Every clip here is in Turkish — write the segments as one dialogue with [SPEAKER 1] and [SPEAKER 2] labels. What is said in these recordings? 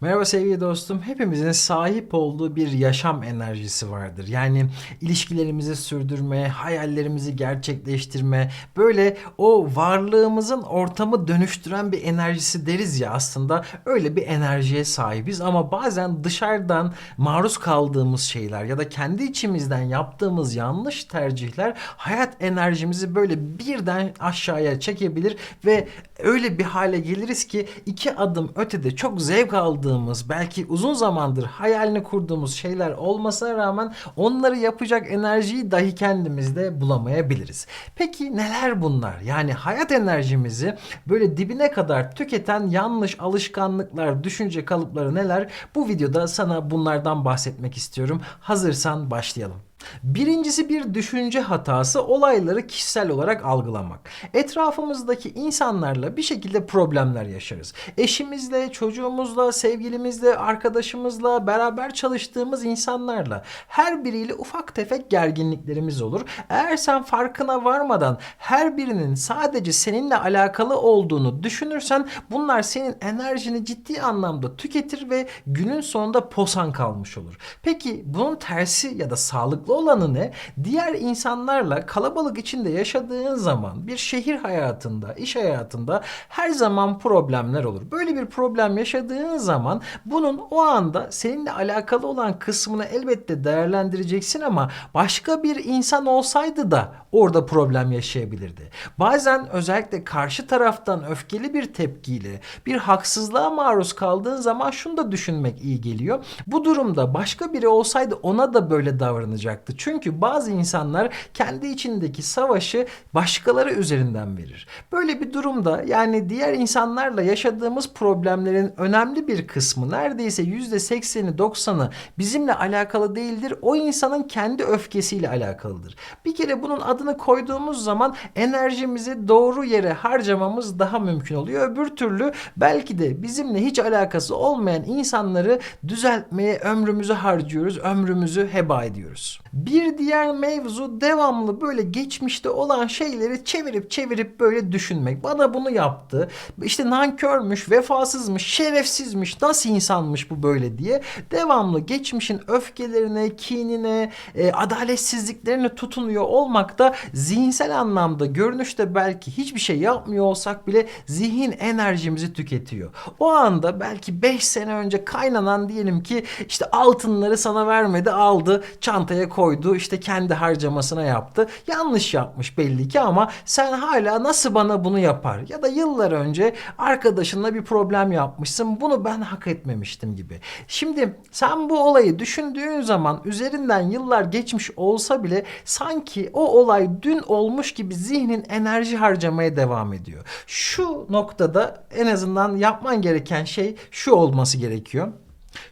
[SPEAKER 1] Merhaba sevgili dostum. Hepimizin sahip olduğu bir yaşam enerjisi vardır. Yani ilişkilerimizi sürdürme, hayallerimizi gerçekleştirme, böyle o varlığımızın ortamı dönüştüren bir enerjisi deriz ya aslında öyle bir enerjiye sahibiz ama bazen dışarıdan maruz kaldığımız şeyler ya da kendi içimizden yaptığımız yanlış tercihler hayat enerjimizi böyle birden aşağıya çekebilir ve öyle bir hale geliriz ki iki adım ötede çok zevk aldığımız belki uzun zamandır hayalini kurduğumuz şeyler olmasına rağmen onları yapacak enerjiyi dahi kendimizde bulamayabiliriz. Peki neler bunlar? Yani hayat enerjimizi böyle dibine kadar tüketen yanlış alışkanlıklar, düşünce kalıpları neler? Bu videoda sana bunlardan bahsetmek istiyorum. Hazırsan başlayalım. Birincisi bir düşünce hatası olayları kişisel olarak algılamak. Etrafımızdaki insanlarla bir şekilde problemler yaşarız. Eşimizle, çocuğumuzla, sevgilimizle, arkadaşımızla, beraber çalıştığımız insanlarla her biriyle ufak tefek gerginliklerimiz olur. Eğer sen farkına varmadan her birinin sadece seninle alakalı olduğunu düşünürsen bunlar senin enerjini ciddi anlamda tüketir ve günün sonunda posan kalmış olur. Peki bunun tersi ya da sağlıklı olanı ne? Diğer insanlarla kalabalık içinde yaşadığın zaman bir şehir hayatında, iş hayatında her zaman problemler olur. Böyle bir problem yaşadığın zaman bunun o anda seninle alakalı olan kısmını elbette değerlendireceksin ama başka bir insan olsaydı da orada problem yaşayabilirdi. Bazen özellikle karşı taraftan öfkeli bir tepkiyle bir haksızlığa maruz kaldığın zaman şunu da düşünmek iyi geliyor. Bu durumda başka biri olsaydı ona da böyle davranacaktı. Çünkü bazı insanlar kendi içindeki savaşı başkaları üzerinden verir. Böyle bir durumda yani diğer insanlarla yaşadığımız problemlerin önemli bir kısmı neredeyse %80'i 90'ı bizimle alakalı değildir. O insanın kendi öfkesiyle alakalıdır. Bir kere bunun adını koyduğumuz zaman enerjimizi doğru yere harcamamız daha mümkün oluyor. Öbür türlü belki de bizimle hiç alakası olmayan insanları düzeltmeye ömrümüzü harcıyoruz, ömrümüzü heba ediyoruz. Bir diğer mevzu devamlı böyle geçmişte olan şeyleri çevirip çevirip böyle düşünmek. Bana bunu yaptı. İşte nankörmüş, vefasızmış, şerefsizmiş, nasıl insanmış bu böyle diye devamlı geçmişin öfkelerine, kinine, e, adaletsizliklerine tutunuyor olmak da zihinsel anlamda görünüşte belki hiçbir şey yapmıyor olsak bile zihin enerjimizi tüketiyor. O anda belki 5 sene önce kaynanan diyelim ki işte altınları sana vermedi aldı çantaya koydu işte kendi harcamasına yaptı. Yanlış yapmış belli ki ama sen hala nasıl bana bunu yapar? Ya da yıllar önce arkadaşınla bir problem yapmışsın bunu ben hak etmemiştim gibi. Şimdi sen bu olayı düşündüğün zaman üzerinden yıllar geçmiş olsa bile sanki o olay dün olmuş gibi zihnin enerji harcamaya devam ediyor. Şu noktada en azından yapman gereken şey şu olması gerekiyor.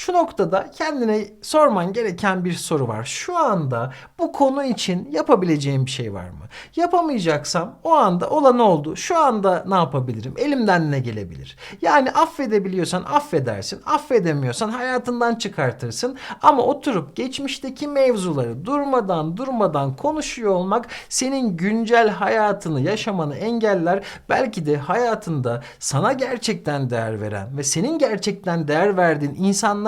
[SPEAKER 1] Şu noktada kendine sorman gereken bir soru var. Şu anda bu konu için yapabileceğim bir şey var mı? Yapamayacaksam o anda olan oldu. Şu anda ne yapabilirim? Elimden ne gelebilir? Yani affedebiliyorsan affedersin. Affedemiyorsan hayatından çıkartırsın. Ama oturup geçmişteki mevzuları durmadan durmadan konuşuyor olmak senin güncel hayatını yaşamanı engeller. Belki de hayatında sana gerçekten değer veren ve senin gerçekten değer verdiğin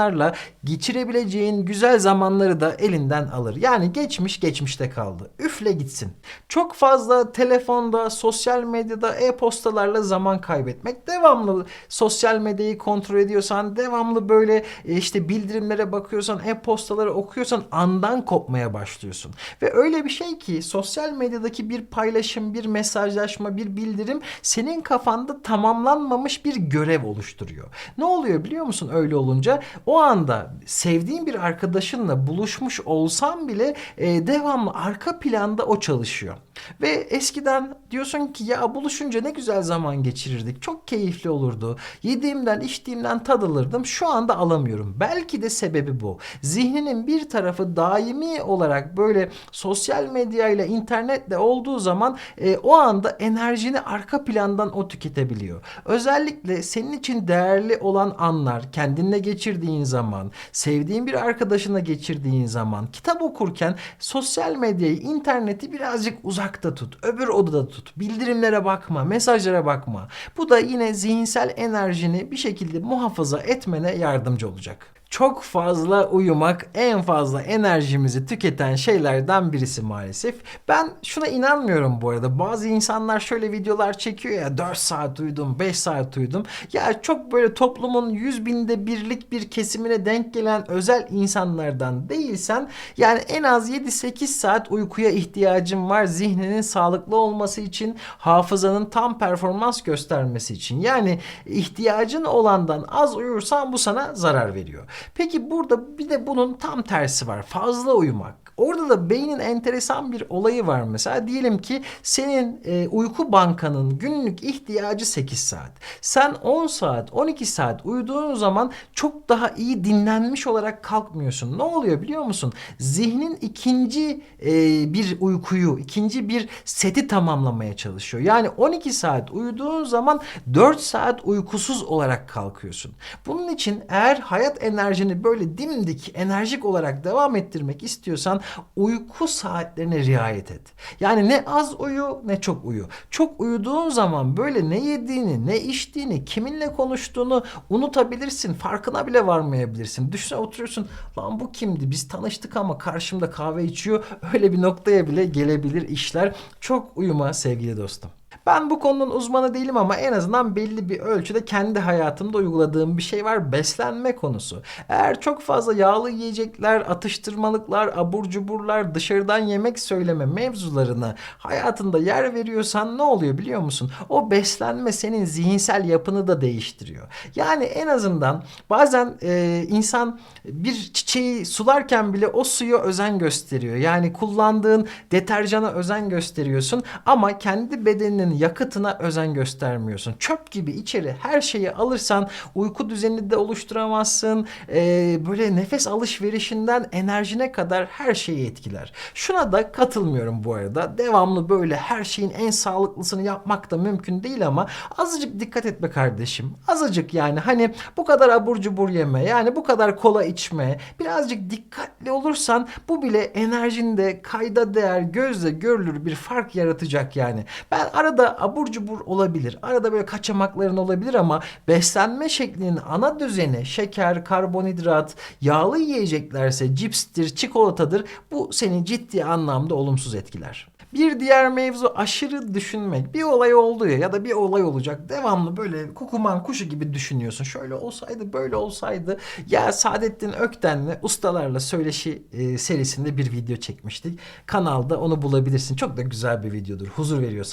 [SPEAKER 1] insanlarla geçirebileceğin güzel zamanları da elinden alır. Yani geçmiş geçmişte kaldı. Üfle gitsin. Çok fazla telefonda, sosyal medyada, e-postalarla zaman kaybetmek. Devamlı sosyal medyayı kontrol ediyorsan, devamlı böyle e, işte bildirimlere bakıyorsan, e-postaları okuyorsan andan kopmaya başlıyorsun. Ve öyle bir şey ki sosyal medyadaki bir paylaşım, bir mesajlaşma, bir bildirim senin kafanda tamamlanmamış bir görev oluşturuyor. Ne oluyor biliyor musun öyle olunca? O anda sevdiğin bir arkadaşınla buluşmuş olsan bile e, devamlı arka planda o çalışıyor. Ve eskiden diyorsun ki ya buluşunca ne güzel zaman geçirirdik. Çok keyifli olurdu. Yediğimden içtiğimden tad alırdım. Şu anda alamıyorum. Belki de sebebi bu. Zihninin bir tarafı daimi olarak böyle sosyal medyayla internetle olduğu zaman e, o anda enerjini arka plandan o tüketebiliyor. Özellikle senin için değerli olan anlar, kendinle geçirdiğin geçirdiğin zaman, sevdiğin bir arkadaşına geçirdiğin zaman, kitap okurken sosyal medyayı, interneti birazcık uzakta tut. Öbür odada tut. Bildirimlere bakma, mesajlara bakma. Bu da yine zihinsel enerjini bir şekilde muhafaza etmene yardımcı olacak. Çok fazla uyumak en fazla enerjimizi tüketen şeylerden birisi maalesef. Ben şuna inanmıyorum bu arada. Bazı insanlar şöyle videolar çekiyor ya 4 saat uyudum, 5 saat uyudum. Ya çok böyle toplumun 100 binde birlik bir kesimine denk gelen özel insanlardan değilsen yani en az 7-8 saat uykuya ihtiyacın var zihninin sağlıklı olması için, hafızanın tam performans göstermesi için. Yani ihtiyacın olandan az uyursan bu sana zarar veriyor. Peki burada bir de bunun tam tersi var. Fazla uyumak. Orada da beynin enteresan bir olayı var mesela. Diyelim ki senin e, uyku bankanın günlük ihtiyacı 8 saat. Sen 10 saat, 12 saat uyuduğun zaman çok daha iyi dinlenmiş olarak kalkmıyorsun. Ne oluyor biliyor musun? Zihnin ikinci e, bir uykuyu, ikinci bir seti tamamlamaya çalışıyor. Yani 12 saat uyuduğun zaman 4 saat uykusuz olarak kalkıyorsun. Bunun için eğer hayat enerjini böyle dimdik, enerjik olarak devam ettirmek istiyorsan uyku saatlerine riayet et. Yani ne az uyu ne çok uyu. Çok uyuduğun zaman böyle ne yediğini, ne içtiğini, kiminle konuştuğunu unutabilirsin. Farkına bile varmayabilirsin. Düşünsene oturuyorsun. Lan bu kimdi? Biz tanıştık ama karşımda kahve içiyor. Öyle bir noktaya bile gelebilir işler. Çok uyuma sevgili dostum. Ben bu konunun uzmanı değilim ama en azından belli bir ölçüde kendi hayatımda uyguladığım bir şey var. Beslenme konusu. Eğer çok fazla yağlı yiyecekler, atıştırmalıklar, abur cuburlar, dışarıdan yemek söyleme mevzularına hayatında yer veriyorsan ne oluyor biliyor musun? O beslenme senin zihinsel yapını da değiştiriyor. Yani en azından bazen e, insan bir çiçeği sularken bile o suya özen gösteriyor. Yani kullandığın deterjana özen gösteriyorsun ama kendi bedeninin yakıtına özen göstermiyorsun. Çöp gibi içeri her şeyi alırsan uyku düzenini de oluşturamazsın. Ee, böyle nefes alışverişinden enerjine kadar her şeyi etkiler. Şuna da katılmıyorum bu arada. Devamlı böyle her şeyin en sağlıklısını yapmak da mümkün değil ama azıcık dikkat etme kardeşim. Azıcık yani hani bu kadar abur cubur yeme yani bu kadar kola içme. Birazcık dikkatli olursan bu bile enerjinde kayda değer gözle görülür bir fark yaratacak yani. Ben arada abur cubur olabilir. Arada böyle kaçamakların olabilir ama beslenme şeklinin ana düzeni şeker, karbonhidrat, yağlı yiyeceklerse cipstir, çikolatadır. Bu seni ciddi anlamda olumsuz etkiler. Bir diğer mevzu aşırı düşünmek. Bir olay oldu ya ya da bir olay olacak. Devamlı böyle kukuman kuşu gibi düşünüyorsun. Şöyle olsaydı böyle olsaydı. Ya Saadettin Ökten'le ustalarla söyleşi e, serisinde bir video çekmiştik. Kanalda onu bulabilirsin. Çok da güzel bir videodur. Huzur veriyor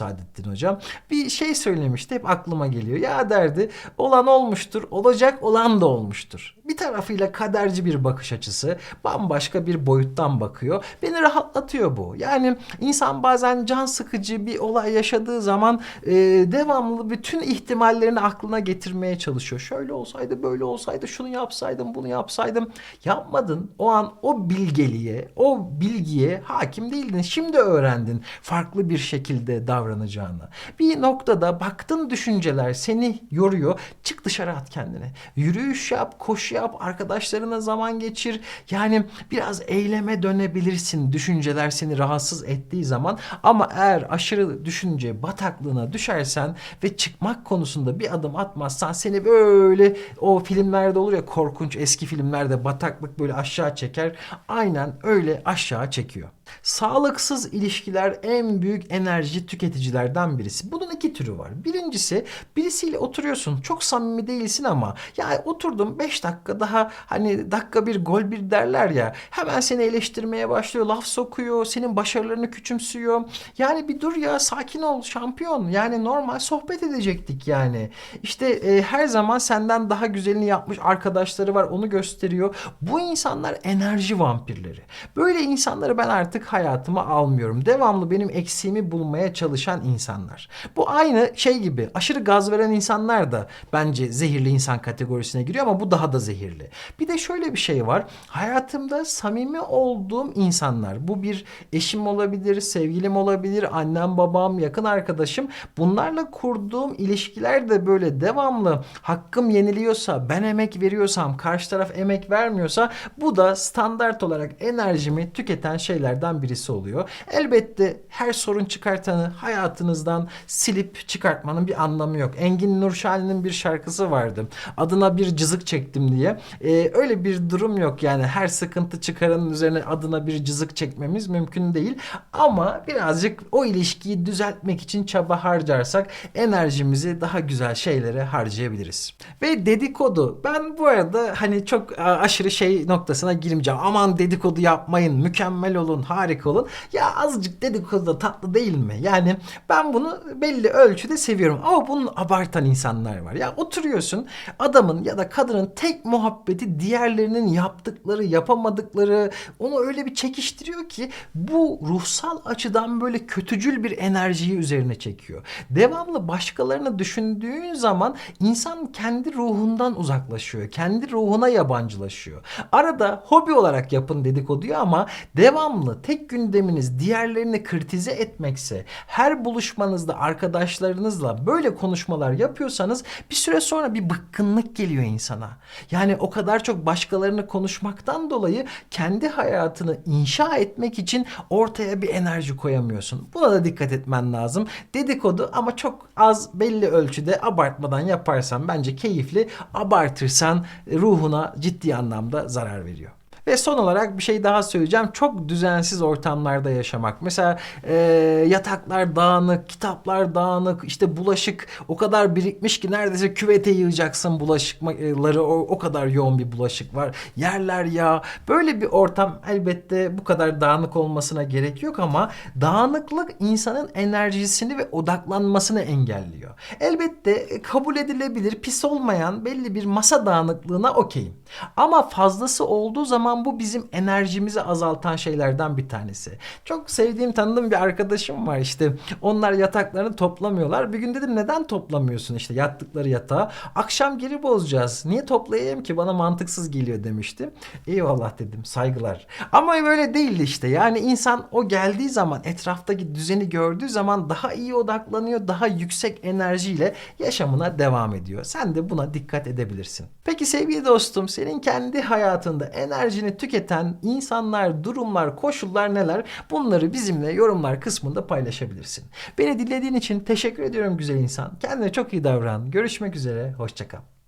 [SPEAKER 1] Saadettin hocam. Bir şey söylemişti hep aklıma geliyor. Ya derdi olan olmuştur, olacak olan da olmuştur. Bir tarafıyla kaderci bir bakış açısı, bambaşka bir boyuttan bakıyor. Beni rahatlatıyor bu. Yani insan bazen can sıkıcı bir olay yaşadığı zaman e, devamlı bütün ihtimallerini aklına getirmeye çalışıyor. Şöyle olsaydı, böyle olsaydı, şunu yapsaydım, bunu yapsaydım. Yapmadın. O an o bilgeliğe, o bilgiye hakim değildin. Şimdi öğrendin farklı bir şekilde davranacağını. Bir noktada baktın düşünceler seni yoruyor. Çık dışarı at kendini. Yürüyüş yap, koşu yap, arkadaşlarına zaman geçir. Yani biraz eyleme dönebilirsin düşünceler seni rahatsız ettiği zaman. Ama eğer aşırı düşünce bataklığına düşersen ve çıkmak konusunda bir adım atmazsan seni böyle o filmlerde olur ya korkunç eski filmlerde bataklık böyle aşağı çeker. Aynen öyle aşağı çekiyor. Sağlıksız ilişkiler en büyük enerji tüketicilerden birisi. Bunun iki türü var. Birincisi birisiyle oturuyorsun. Çok samimi değilsin ama ya oturdum 5 dakika daha hani dakika bir gol bir derler ya. Hemen seni eleştirmeye başlıyor. Laf sokuyor. Senin başarılarını küçümsüyor. Yani bir dur ya sakin ol şampiyon. Yani normal sohbet edecektik yani. İşte e, her zaman senden daha güzelini yapmış arkadaşları var onu gösteriyor. Bu insanlar enerji vampirleri. Böyle insanları ben artık artık hayatıma almıyorum. Devamlı benim eksiğimi bulmaya çalışan insanlar. Bu aynı şey gibi aşırı gaz veren insanlar da bence zehirli insan kategorisine giriyor ama bu daha da zehirli. Bir de şöyle bir şey var. Hayatımda samimi olduğum insanlar. Bu bir eşim olabilir, sevgilim olabilir, annem, babam, yakın arkadaşım. Bunlarla kurduğum ilişkiler de böyle devamlı hakkım yeniliyorsa, ben emek veriyorsam, karşı taraf emek vermiyorsa bu da standart olarak enerjimi tüketen şeylerden birisi oluyor. Elbette her sorun çıkartanı hayatınızdan silip çıkartmanın bir anlamı yok. Engin Nurşahin'in bir şarkısı vardı. Adına bir cızık çektim diye. Ee, öyle bir durum yok yani her sıkıntı çıkaranın üzerine adına bir cızık çekmemiz mümkün değil. Ama birazcık o ilişkiyi düzeltmek için çaba harcarsak enerjimizi daha güzel şeylere harcayabiliriz. Ve dedikodu. Ben bu arada hani çok aşırı şey noktasına girmeyeceğim. Aman dedikodu yapmayın, mükemmel olun, harika olun. Ya azıcık dedikodu da tatlı değil mi? Yani ben bunu belli ölçüde seviyorum. Ama bunu abartan insanlar var. Ya oturuyorsun adamın ya da kadının tek muhabbeti diğerlerinin yaptıkları, yapamadıkları onu öyle bir çekiştiriyor ki bu ruhsal açıdan böyle kötücül bir enerjiyi üzerine çekiyor. Devamlı başkalarını düşündüğün zaman insan kendi ruhundan uzaklaşıyor. Kendi ruhuna yabancılaşıyor. Arada hobi olarak yapın dedikoduyu ama devamlı tek gündeminiz diğerlerini kritize etmekse, her buluşmanızda arkadaşlarınızla böyle konuşmalar yapıyorsanız bir süre sonra bir bıkkınlık geliyor insana. Yani o kadar çok başkalarını konuşmaktan dolayı kendi hayatını inşa etmek için ortaya bir enerji koyamıyorsun. Buna da dikkat etmen lazım. Dedikodu ama çok az belli ölçüde abartmadan yaparsan bence keyifli. Abartırsan ruhuna ciddi anlamda zarar veriyor. Ve son olarak bir şey daha söyleyeceğim. Çok düzensiz ortamlarda yaşamak. Mesela e, yataklar dağınık, kitaplar dağınık, işte bulaşık o kadar birikmiş ki neredeyse küvete yığacaksın bulaşıkları. O, o kadar yoğun bir bulaşık var. Yerler yağ. Böyle bir ortam elbette bu kadar dağınık olmasına gerek yok ama dağınıklık insanın enerjisini ve odaklanmasını engelliyor. Elbette e, kabul edilebilir, pis olmayan belli bir masa dağınıklığına okeyim. Ama fazlası olduğu zaman bu bizim enerjimizi azaltan şeylerden bir tanesi. Çok sevdiğim, tanıdığım bir arkadaşım var işte. Onlar yataklarını toplamıyorlar. Bir gün dedim neden toplamıyorsun işte yattıkları yatağı? Akşam geri bozacağız. Niye toplayayım ki? Bana mantıksız geliyor demişti. Eyvallah dedim. Saygılar. Ama böyle değildi işte. Yani insan o geldiği zaman etraftaki düzeni gördüğü zaman daha iyi odaklanıyor. Daha yüksek enerjiyle yaşamına devam ediyor. Sen de buna dikkat edebilirsin. Peki sevgili dostum senin kendi hayatında enerjini tüketen insanlar, durumlar, koşullar neler? Bunları bizimle yorumlar kısmında paylaşabilirsin. Beni dinlediğin için teşekkür ediyorum güzel insan. Kendine çok iyi davran. Görüşmek üzere. Hoşçakal.